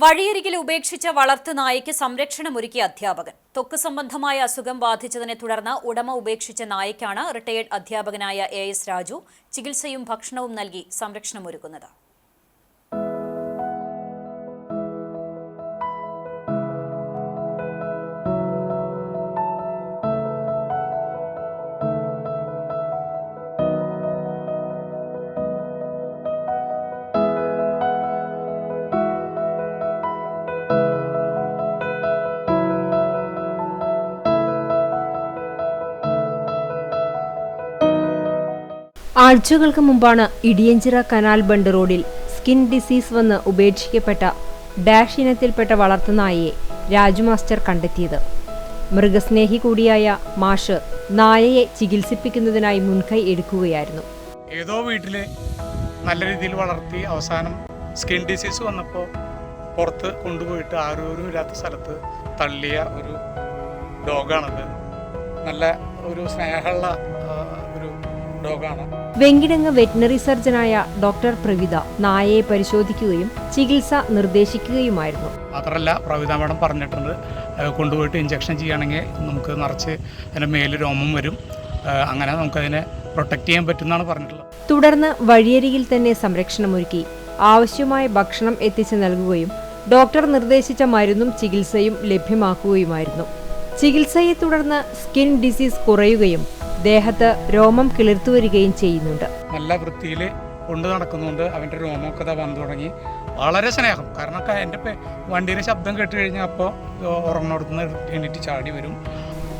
വഴിയരികിൽ ഉപേക്ഷിച്ച വളർത്തു നായയ്ക്ക് സംരക്ഷണമൊരുക്കിയ അധ്യാപകൻ. ത്വക്ക് സംബന്ധമായ അസുഖം ബാധിച്ചതിനെ തുടർന്ന് ഉടമ ഉപേക്ഷിച്ച നായയ്ക്കാണ് റിട്ടയേർഡ് അധ്യാപകനായ എ എസ് രാജു ചികിത്സയും ഭക്ഷണവും നൽകി സംരക്ഷണമൊരുക്കുന്നത്. ആഴ്ചകൾക്ക് മുമ്പാണ് ഇടിയഞ്ചിറ കനാൽ ബണ്ട് റോഡിൽ സ്കിൻ ഡിസീസ് വന്ന് ഉപേക്ഷിക്കപ്പെട്ട ഡാഷ് ഇനത്തിൽപ്പെട്ട വളർത്തുനായയെ രാജു മാസ്റ്റർ കണ്ടെത്തിയത്. മൃഗസ്നേഹി കൂടിയായ മാഷ് നായയെ ചികിത്സിപ്പിക്കുന്നതിനായി മുൻകൈ എടുക്കുകയായിരുന്നു. ഏതോ വീട്ടിൽ നല്ല രീതിയിൽ വളർത്തി അവസാനം സ്കിൻ ഡിസീസ് വന്നപ്പോൾ പുറത്ത് കൊണ്ടുപോയിട്ട് ആരോരും ഇല്ലാത്ത സ്ഥലത്ത് തള്ളിയ ഒരു ഡോഗാണത്. നല്ല ഒരു സ്നേഹമുള്ള വെങ്കിടങ്ങ് വെറ്റിനറി സർജനായ ഡോക്ടർ പ്രവിത നായയെ പരിശോധിക്കുകയും ചികിത്സ നിർദ്ദേശിക്കുകയുമായിരുന്നു. മാത്രമല്ല പ്രവിത മാഡം പറഞ്ഞിട്ടുണ്ട് കൊണ്ടുപോയിട്ട് ഇഞ്ചക്ഷൻ ചെയ്യുകയാണെങ്കിൽ നമുക്ക് നിറച്ച് അതിന്റെ മേൽ രോമം വരും. അങ്ങനെ നമുക്ക് അതിനെ പ്രൊട്ടക്റ്റ് ചെയ്യാൻ പറ്റുമെന്നാണ് പറഞ്ഞിട്ടുള്ളത്. തുടർന്ന് വഴിയരികിൽ തന്നെ സംരക്ഷണമൊരുക്കി ആവശ്യമായ ഭക്ഷണം എത്തിച്ചു നൽകുകയും ഡോക്ടർ നിർദ്ദേശിച്ച മരുന്നും ചികിത്സയും ലഭ്യമാക്കുകയുമായിരുന്നു. ചികിത്സയെ തുടർന്ന് സ്കിൻ ഡിസീസ് കുറയുകയും ദേഹത്ത് രോമം കിളിർത്തു വരികയും ചെയ്യുന്നുണ്ട്. നല്ല വൃത്തിയിൽ കൊണ്ടു നടക്കുന്നുണ്ട്. അവന്റെ രോമമൊക്കെ വന്നു തുടങ്ങി. വളരെ സ്നേഹം. കാരണം എന്റെ വണ്ടിയുടെ ശബ്ദം കേട്ട് കഴിഞ്ഞാൽ അപ്പോൾ ഉറങ്ങിടത്തുനിന്ന് എണീറ്റ് ചാടി വരും.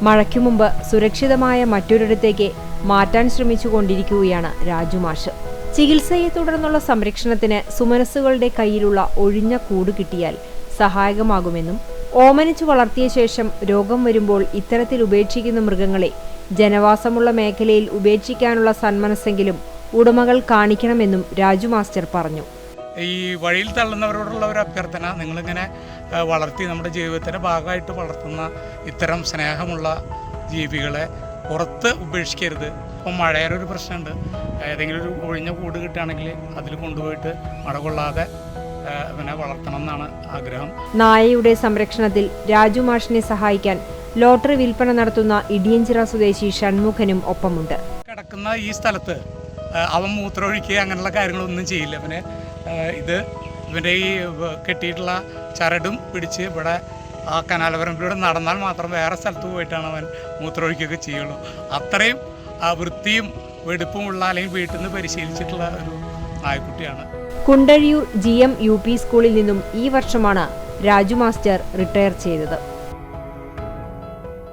മഴയ്ക്കു മുമ്പ് സുരക്ഷിതമായ മറ്റൊരിടത്തേക്ക് മാറ്റാൻ ശ്രമിച്ചു കൊണ്ടിരിക്കുകയാണ് രാജുമാഷ് ചികിത്സയെ തുടർന്നുള്ള സംരക്ഷണത്തിന് സുമനസ്സുകളുടെ കയ്യിലുള്ള ഒഴിഞ്ഞ കൂട് കിട്ടിയാൽ സഹായകമാകുമെന്നും ഓമനിച്ചു വളർത്തിയ ശേഷം രോഗം വരുമ്പോൾ ഇത്തരത്തിൽ ഉപേക്ഷിക്കുന്ന മൃഗങ്ങളെ ജനവാസമുള്ള മേഖലയിൽ ഉപേക്ഷിക്കാനുള്ള സന്മനസ്സെങ്കിലും ഉടമകൾ കാണിക്കണമെന്നും രാജു മാസ്റ്റർ പറഞ്ഞു. ഈ വഴിയിൽ തള്ളുന്നവരോടുള്ള ഒരു അഭ്യർത്ഥന നിങ്ങളിങ്ങനെ വളർത്തി നമ്മുടെ ജീവിതത്തിന്റെ ഭാഗമായിട്ട് വളർത്തുന്ന ഇത്തരം സ്നേഹമുള്ള ജീവികളെ പുറത്ത് ഉപേക്ഷിക്കരുത്. ഇപ്പം മഴയുടെ ഒരു പ്രശ്നമുണ്ട്. ഏതെങ്കിലും ഒരു ഒഴിഞ്ഞ കൂട് കിട്ടുകയാണെങ്കിൽ അതിൽ കൊണ്ടുപോയിട്ട് മഴ കൊള്ളാതെ പിന്നെ വളർത്തണം എന്നാണ് ആഗ്രഹം. നായയുടെ സംരക്ഷണത്തിൽ രാജു മാഷിനെ സഹായിക്കാൻ ലോട്ടറി വിൽപ്പന നടത്തുന്ന ഇടിയഞ്ചിറ സ്വദേശി ഷൺമുഖനും ഒപ്പമുണ്ട്. കിടക്കുന്ന ഈ സ്ഥലത്ത് അവൻ മൂത്രമൊഴിക്കുക അങ്ങനെയുള്ള കാര്യങ്ങളൊന്നും ചെയ്യില്ല. പിന്നെ ഇത് ഇവന്റെ ഈ കെട്ടിയിട്ടുള്ള ചരടും പിടിച്ച് ഇവിടെ ആ കനാലപരമ്പിലൂടെ നടന്നാൽ മാത്രം വേറെ സ്ഥലത്ത് പോയിട്ടാണ് അവൻ മൂത്രമൊഴിക്കുകയൊക്കെ ചെയ്യുള്ളൂ. അത്രയും വൃത്തിയും വെടുപ്പുമുള്ള അല്ലെങ്കിൽ വീട്ടിൽ നിന്ന് പരിശീലിച്ചിട്ടുള്ള ഒരു നായ്ക്കുട്ടിയാണ്. Kundazhiyoor G M U P സ്കൂളിൽ നിന്നും ഈ വർഷമാണ് രാജു മാസ്റ്റർ റിട്ടയർ ചെയ്തത്.